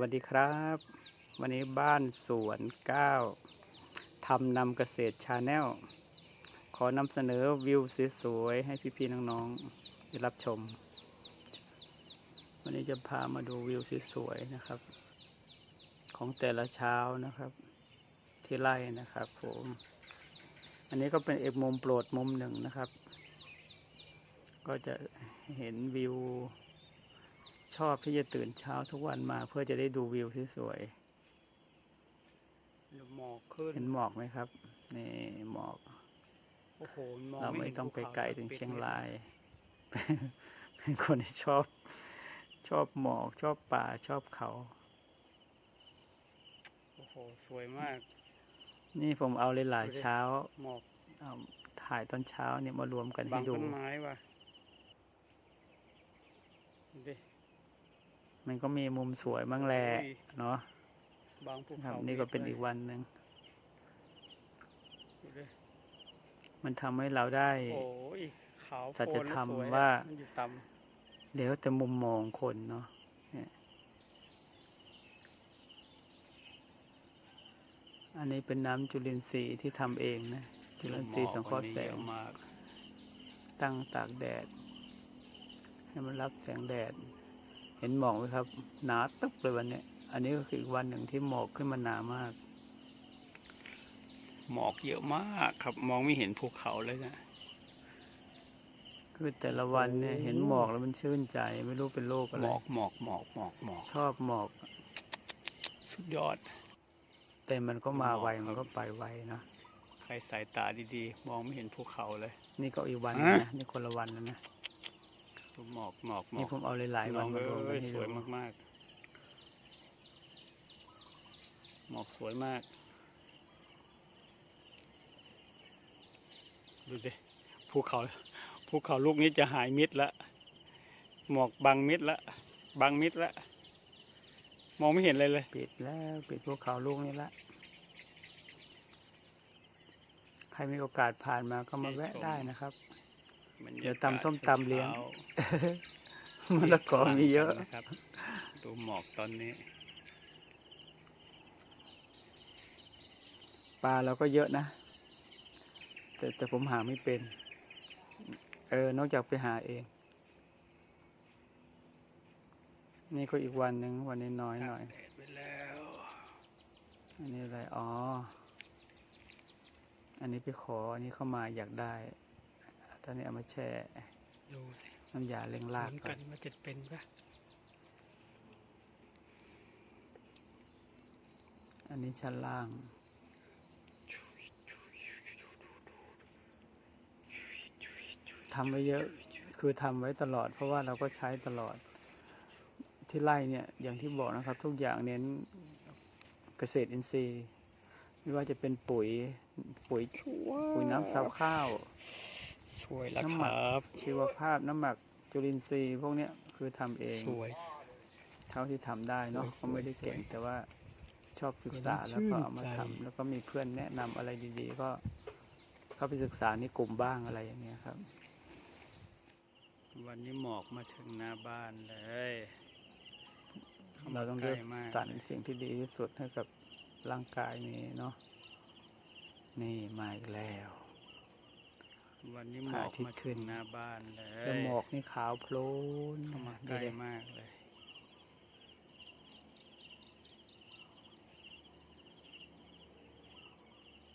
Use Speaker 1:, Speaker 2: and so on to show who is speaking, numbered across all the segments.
Speaker 1: วัสดีครับ วันนี้บ้านสวนก้าวทำนำเกษตรชาแนลขอนำเสนอวิวสวยๆให้พี่ๆน้องๆได้รับชม วันนี้จะพามาดูวิวสวยๆนะครับ ของแต่ละเช้านะครับ ที่ไร่นะครับผมอันนี้ก็เป็นเอกมุมโปรดมุมหนึ่งนะครับ ก็จะเห็นวิว ชอบที่จะตื่นเช้าทุกวันมาเพื่อจะได้ดูวิวที่สวย
Speaker 2: หมอกขึ้น
Speaker 1: เห็นหมอกไหมครับ นี่หมอก
Speaker 2: โอ้โหมอง
Speaker 1: เราไม่
Speaker 2: ห็น
Speaker 1: ต้องไป
Speaker 2: ภูขา
Speaker 1: ไกลถึง
Speaker 2: ปิด
Speaker 1: เชียง
Speaker 2: ไม่
Speaker 1: ราย เป็นคนที่ชอบ ชอบหมอก ชอบป่าชอบเขา
Speaker 2: โอ้โห สวยมาก
Speaker 1: นี่ผมเอาหลายๆเช้า
Speaker 2: หมอก
Speaker 1: เอาถ่ายตอนเช้าเนี่ยมารวมกัน
Speaker 2: บา
Speaker 1: ให้
Speaker 2: ง
Speaker 1: ดู
Speaker 2: ต้นไม้ว่ะดูดิ
Speaker 1: มันก็มีมุมสวยบ้างแหละ
Speaker 2: โอ้ย
Speaker 1: เนาะ
Speaker 2: บางภู
Speaker 1: ครับ
Speaker 2: เขา
Speaker 1: นี่ก็เป็น
Speaker 2: ลย
Speaker 1: อีกวันหนึ่ง
Speaker 2: ดูดิ
Speaker 1: มันทำให้เราได้
Speaker 2: โอ้ยขาว
Speaker 1: สัจ
Speaker 2: โพลน
Speaker 1: ธรรม
Speaker 2: สย
Speaker 1: ว่า
Speaker 2: มันอยู่ต่
Speaker 1: เดี๋ยวแต่มุมมองคนเนาะเนี่ยอันนี้เป็นน้ำจุลินทรีย์ที่ทำเองนะำจุลินทรีย์สังเคราะห์แส
Speaker 2: หมอกวันนี้เย
Speaker 1: ง
Speaker 2: อะมาก
Speaker 1: ตั้งตากแดด ให้มันรับแสงแดดเห็นหมอกไหมครับ หนาตึ๊บเลยวันเนี้ยอันนี้ก็คืออีกวันหนึ่งที่หมอกขึ้นมาหนามาก
Speaker 2: หมอกเยอะมากครับ มองไม่เห็นภูเขาเลยนะ
Speaker 1: คือแต่ละวันเนี่ย
Speaker 2: โอ้
Speaker 1: เห็นหมอกแล้วมันชื่นใจ ไม่รู้เป็นโรคอะไร
Speaker 2: หมอกหมอกหมอกหมอกหมอก
Speaker 1: ชอบหมอก
Speaker 2: สุดยอด
Speaker 1: แต่มันก็มาไว
Speaker 2: หมอกครับ
Speaker 1: มันก็ไปไวเนอะ
Speaker 2: ใครสายตาดีๆ มองไม่เห็นภูเขาเลย
Speaker 1: นี่ก็อีกวัน
Speaker 2: ฮะ
Speaker 1: นะนี่คนละวันแล้วนะ
Speaker 2: ดูหมอกหมอกหมอ
Speaker 1: นี่
Speaker 2: ก
Speaker 1: ผมเอาหลายๆ
Speaker 2: ม
Speaker 1: วั
Speaker 2: อนง
Speaker 1: มารวมกั
Speaker 2: เอ้
Speaker 1: น
Speaker 2: ย
Speaker 1: ให้
Speaker 2: ส
Speaker 1: ดู
Speaker 2: วยมากๆ หมอกสวยมาก ดูสิภูเขาภูเขาลูกนี้จะหายมิดละ หมอกบังมิดละ บังมิดละ มองไม่เห็นเลยเลย
Speaker 1: ปิดแล้วปิดภูเขาลูกนี้ละใครมีโอกาสผ่านมาก็มาแวะได้นะครับ
Speaker 2: บรร
Speaker 1: เดี๋ยวา
Speaker 2: กาศ
Speaker 1: ตำส้มตำเลี้ยง
Speaker 2: ช้ามะ
Speaker 1: ละกอมีเยอะ
Speaker 2: นะครับ ดูหมอกตอนนี้
Speaker 1: ปลาเราก็เยอะนะ แต่แต่ผมหาไม่เป็น เออ นอกจากไปหาเอง นี่ก็อีกวันหนึ่งวันนี้น้อยหน่อย
Speaker 2: ตากแดดไปแล้ว
Speaker 1: อันนี้อะไร อ๋อ อันนี้ไปขอ อันนี้เข้ามาอยากได้ ตอนนี้เอามาแช่
Speaker 2: ดูสิ
Speaker 1: น้ำยาเล้งลาก
Speaker 2: ลุ้น
Speaker 1: ก่
Speaker 2: กั
Speaker 1: อน
Speaker 2: นว่าจะเป็นปะ
Speaker 1: อันนี้ชั้นล่างทำไว้เยอะคือทำไว้ตลอด เพราะว่าเราก็ใช้ตลอด ที่ไร่เนี่ยอย่างที่บอกนะครับ ทุกอย่างเน้นเกษตรอินทรีย์ ไม่ว่าจะเป็นปุ๋ย ปุ๋ยปุ๋ยน้ำซาวข้าว
Speaker 2: สวยแล้ว
Speaker 1: น้ำ
Speaker 2: ค
Speaker 1: หมัก
Speaker 2: รับ
Speaker 1: ชีวภาพน้ำหมักจุลินทรีย์พวกเนี้ยคือทำเอง
Speaker 2: สวย
Speaker 1: เท่าที่ทำได้เนาะ
Speaker 2: สวย
Speaker 1: เขาไม่ได้
Speaker 2: สวย
Speaker 1: เก่งแต่ว่าชอบศึกษา
Speaker 2: เห็น
Speaker 1: แล้วก็เอามา
Speaker 2: ชื่นใจ
Speaker 1: ทำแล้วก็มีเพื่อนแนะนำอะไรดีๆ ก็เข้าไปศึกษาในกลุ่มบ้างอะไรอย่างเงี้ยครับ
Speaker 2: วันนี้หมอกมาถึงหน้าบ้านเลยข้
Speaker 1: เราต้อง
Speaker 2: ใก
Speaker 1: เลื
Speaker 2: ล้
Speaker 1: อก
Speaker 2: มาก
Speaker 1: สรรสิ่งที่ดีที่สุดให้กับร่างกายนี้เนาะนี่มาอีกแล้ว
Speaker 2: วันนี้ห
Speaker 1: พ
Speaker 2: ม
Speaker 1: ระ
Speaker 2: อ
Speaker 1: อากทิตย์
Speaker 2: มา
Speaker 1: ขึ้
Speaker 2: ถึ
Speaker 1: น
Speaker 2: งหน้าบ้านเลย
Speaker 1: แล้วหมอกนี่ขาวโพลน
Speaker 2: เข้ามาใก
Speaker 1: ดู
Speaker 2: ล้
Speaker 1: ดิ
Speaker 2: มากเลย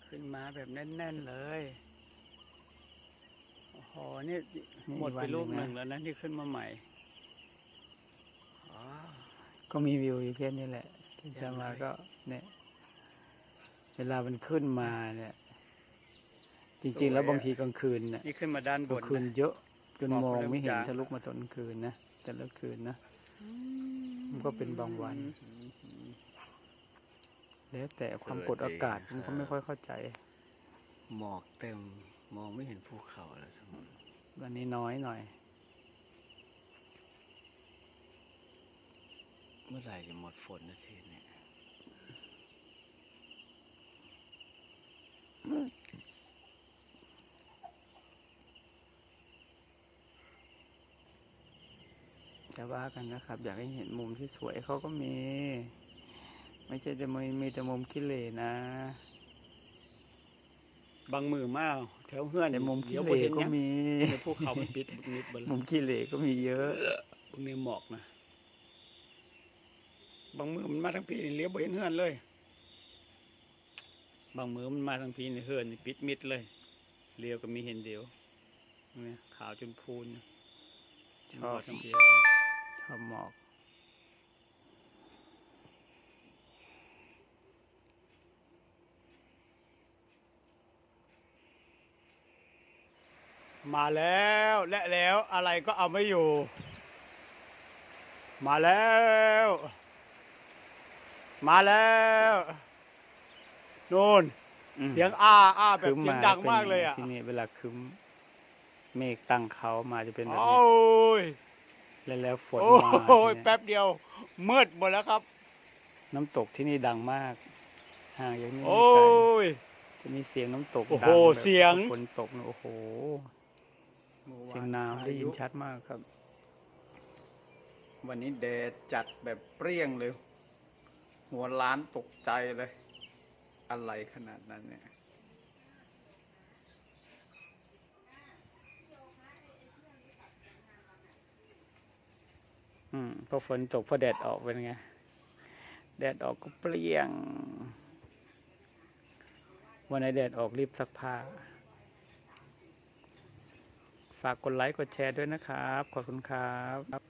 Speaker 2: ขึ้นมาแบบแน่นๆเลยโอ้โหนี่
Speaker 1: นี่
Speaker 2: หมด
Speaker 1: อี
Speaker 2: ไป
Speaker 1: วัน
Speaker 2: ลูกห
Speaker 1: นะ
Speaker 2: นึ่งแล้วนะที่ขึ้นมาใหม่อ๋อ
Speaker 1: ก็มีวิวอยู่แค่นี้แหละที่จะมาก็เนี่ย เวลามันขึ้นมาเนี่ย จริง ๆ แล้วบางทีกลางคืนเนี่ย
Speaker 2: นี่ขึ้นมาด้านบ
Speaker 1: กลาง
Speaker 2: น
Speaker 1: คืน
Speaker 2: นะ
Speaker 1: เยอะจน
Speaker 2: หมอก
Speaker 1: มอง
Speaker 2: เริ่ม
Speaker 1: ไม่เห็น
Speaker 2: จาง
Speaker 1: ทะลุมาตอนกลางคืนนะแต่ละคืนนะมันก็เป็นบางวัน แล้วแต่ความกดอากาศมันก็ไม่ค่อยเข้าใจ
Speaker 2: หมอกเต็มมองไม่เห็นภูเขาแล้วทั้งหมด
Speaker 1: วันนี้น้อยหน่อย
Speaker 2: เมื่อไหร่จะหมดฝนนาทีเนี่ย
Speaker 1: แต่ ว่ากันนะครับ อยากให้เห็นมุมที่สวยเขาก็มี ไม่ใช่จะมีมีแต่มุมขี้เหร่นะ
Speaker 2: บางมือมาแถวเฮือน
Speaker 1: แต่มุมขี้
Speaker 2: เดี๋ยว
Speaker 1: เห
Speaker 2: บ่
Speaker 1: ร่
Speaker 2: เห็น
Speaker 1: ก็
Speaker 2: หยัง
Speaker 1: มี
Speaker 2: เดี๋ยวภูเขามันปิดมิดเบิด
Speaker 1: มุมขี้เหร่ก็มีเยอะ
Speaker 2: พวกนี้หมอกนะบางมือมันมาทั้งปีนี่เลี้ยวบ่เห็นเฮือนเลย บางมือมันมาทั้งปีนี่เฮือนนี่ปิดมิดเลยเลี้ยวก็มีเห็นเดียวนี่ขาวจนพูนอยู่
Speaker 1: ชอบ
Speaker 2: ทั้งปี
Speaker 1: ชอบหมอก
Speaker 2: มาแล้วและแล้วอะไรก็เอาไม่อยู่ มาแล้ว มาแล้วโน่น
Speaker 1: อืม
Speaker 2: เสียงอ้าอ้าแบบ
Speaker 1: ครึ้ม
Speaker 2: เสียงดังมากเลยอะ
Speaker 1: ที่นี่เวลาคึ้มเมฆตั้งเขามาจะเป็นแบบ
Speaker 2: โอ้
Speaker 1: นี้
Speaker 2: ย
Speaker 1: แล้วแล้วฝน
Speaker 2: โอ้
Speaker 1: มา
Speaker 2: โห
Speaker 1: ทีเนี้ย
Speaker 2: แป๊บเดียว มืดหมดแล้วครับ
Speaker 1: น้ำตกที่นี่ดังมากห่างจากนี่
Speaker 2: โอ้
Speaker 1: ไม่ไกล
Speaker 2: ย
Speaker 1: จะมีเสียงน้ำตก
Speaker 2: โอ้
Speaker 1: ดั
Speaker 2: โห
Speaker 1: งแบบ
Speaker 2: เสียง
Speaker 1: ฝนตกเนี่ยโอ้โห เสียงน้ำได้ยินชัดมากครับ วันนี้แดดจัดแบบเปรี้ยงเลย หัวล้านตกใจเลย อะไรขนาดนั้นเนี่ย พอฝนตกพอแดดออกเป็นไง แดดออกก็เปลี่ยง วันไหนแดดออกรีบซักผ้า ฝากกดไลค์กดแชร์ด้วยนะครับ ขอบคุณครับ